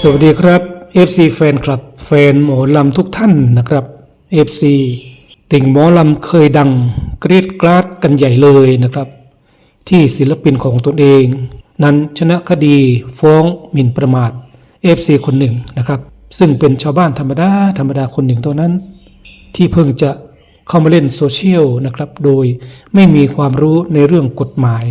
สวัสดีครับ FC แฟนคลับ แฟนหมอลำทุกท่านนะครับ FC ติ่งหมอลำเคยดังกรีดกราดกันใหญ่เลยนะครับ ที่ศิลปินของตนเอง นั้นชนะคดีฟ้องหมิ่นประมาท FC คนหนึ่งนะครับ ซึ่งเป็นชาวบ้านธรรมดาธรรมดาคนหนึ่งเท่านั้น ที่เพิ่งจะเข้ามาเล่นโซเชียลนะครับ โดยไม่มีความรู้ในเรื่องกฎหมาย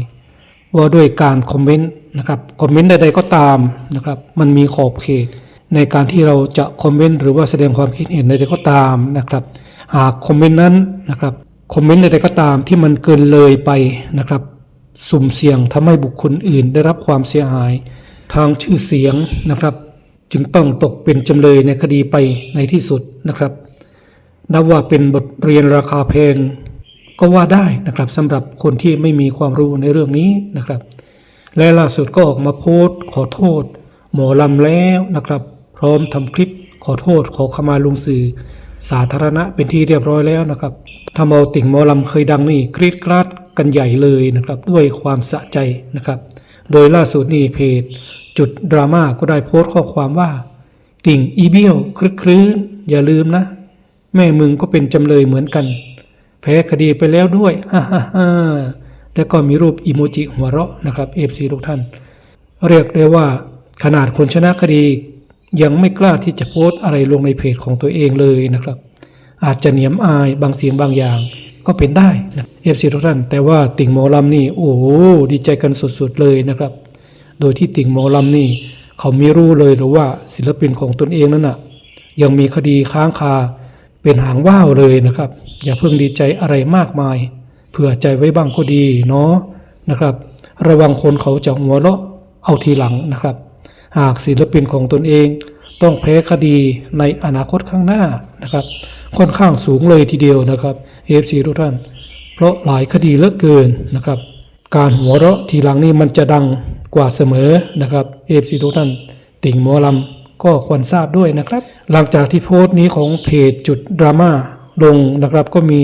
ว่าด้วยการคอมเมนต์นะครับคอมเมนต์ใดๆก็ตามนะครับ มันมีขอบเขต ในการที่เราจะคอมเมนต์หรือว่าแสดงความคิดเห็นใดๆก็ตามนะครับ หากคอมเมนต์นั้นนะครับคอมเมนต์ใดๆก็ตามที่มันเกินเลยไปนะครับ สุ่มเสี่ยงทำให้บุคคลอื่น ได้รับความเสียหาย ทางชื่อเสียงนะครับ จึงต้องตกเป็นจำเลยในคดีไปในที่สุดนะครับ นับว่าเป็นบทเรียนราคาแพง ก็ว่าได้นะครับสำหรับคนที่ไม่มีความรู้ในเรื่องนี้นะครับ และล่าสุดก็ออกมาโพสต์ขอโทษ หมอลำแล้วนะครับ พร้อมทำคลิปขอโทษขอขมาลุงสื่อ สาธารณะเป็นที่เรียบร้อยแล้วนะครับทำเอาติ่งหมอลำเคยดังนี่กรีดกราดกันใหญ่เลยนะครับ ด้วยความสะใจนะครับ โดยล่าสุดนี่เพจ จุดดราม่าก็ได้โพสต์ข้อความว่า ติ่งอีเบี้ยวคลึกครื้นอย่าลืมนะ แม่มึงก็เป็นจำเลยเหมือนกัน แพ้คดีไปแล้วด้วยฮ่าฮ่าฮ่าแล้วก็มีรูปอีโมจิหัวเราะนะครับเอฟซีทุกท่าน เรียกได้ว่าขนาดคนชนะคดี ยังไม่กล้าที่จะโพสต์อะไรลงในเพจของตัวเองเลยนะครับ อาจจะเหนียมอายบางเสียงบางอย่างก็เป็นได้นะเอฟซีทุกท่าน แต่ว่าติ่งหมอลำนี่โอ้ดีใจกันสุดๆเลยนะครับ โดยที่ติ่งหมอลำนี่ เขาไม่รู้เลยหรือว่าศิลปินของตนเองนั้นน่ะยังมีคดีค้างคา เป็นหางว่าวเลยนะครับ อย่าเพิ่งดีใจอะไรมากมาย เผื่อใจไว้บ้างก็ดีเนาะนะครับ ระวังคนเขาจะหัวเราะเอาทีหลังนะครับ หากศิลปินของตนเองต้องแพ้คดีในอนาคตข้างหน้านะครับ ค่อนข้างสูงเลยทีเดียวนะครับเอฟซีทุกท่าน เพราะหลายคดีเหลือเกินนะครับ การหัวเราะทีหลังนี่มันจะดังกว่าเสมอนะครับเอฟซีทุกท่านติ่งหมอลำ ก็ควรทราบด้วยนะครับ หลังจากที่โพสต์นี้ของเพจจุดดราม่าลงนะครับก็มี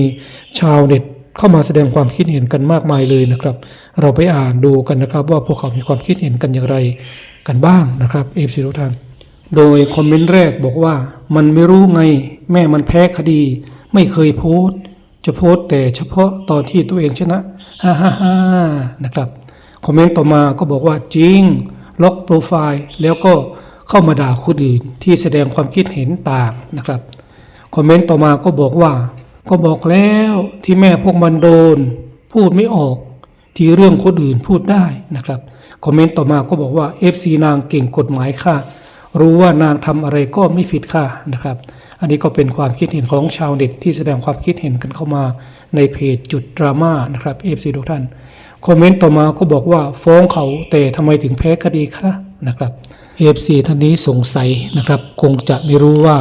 ชาวเน็ตเข้ามาแสดงความคิดเห็นกันมากมายเลยนะครับ เราไปอ่านดูกันนะครับ ว่าพวกเขามีความคิดเห็นกันอย่างไรกันบ้างนะครับเอฟซีทุกท่านโดยคอมเมนต์แรกบอกว่ามันไม่รู้ไงแม่มันแพ้คดี ไม่เคยโพสต์ จะโพสต์แต่เฉพาะตอนที่ตัวเองชนะฮ่าฮ่าฮ่านะครับคอมเมนต์ต่อมาก็บอกว่าจริง ล็อกโปรไฟล์แล้วก็ เข้ามาด่าคนอื่นที่แสดงความคิดเห็นต่างนะครับคอมเมนต์ต่อมาก็บอกว่า ก็บอกแล้วที่แม่พวกมันโดน พูดไม่ออกที่เรื่องคนอื่นพูดได้นะครับคอมเมนต์ต่อมาก็บอกว่า FC นางเก่งกฎหมายค่ะ รู้ว่านางทำอะไรก็ไม่ผิดค่ะนะครับ อันนี้ก็เป็นความคิดเห็นของชาวเน็ตที่แสดงความคิดเห็นกันเข้ามาในเพจจุดดราม่านะครับ FC ทุกท่านคอมเมนต์ต่อมาก็บอกว่าฟ้องเขาแต่ทำไมถึงแพ้คดีคะนะครับ FC ท่านนี้สงสัยนะครับ คงจะไม่รู้ว่า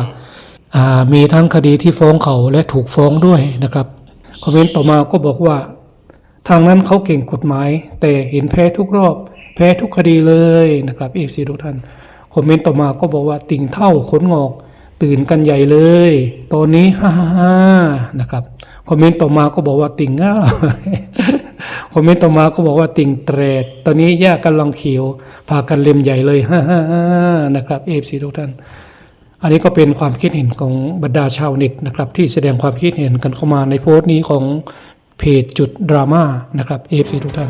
ามีทั้งคดีที่ฟ้องเขาและถูกฟ้องด้วยนะครับคอมเมนต์ต่อมาก็บอกว่า ทางนั้นเขาเก่งกฎหมาย แต่เห็นแพ้ทุกรอบ แพ้ทุกคดีเลยนะครับเอฟซีทุกท่านคอมเมนต์ต่อมาก็บอกว่าติ่งเท่าขนงอกตื่นกันใหญ่เลย ตอนนี้ฮ่าฮ่าฮ่านะครับ คอมเมนต์ต่อมาก็บอกว่าติ่งง่า คอมเมนต์ต่อมาก็บอกว่าติ่งเตรดตอนนี้แยกกันลองเขียวพากันเล็มใหญ่เลยฮ่าฮ่าฮ่านะครับเอฟซีทุกท่าน อันนี้ก็เป็นความคิดเห็นของบรรดาชาวเน็ตนะครับ ที่แสดงความคิดเห็นกันเข้ามาในโพสต์นี้ของเพจจุดดราม่านะครับเอฟซีทุกท่าน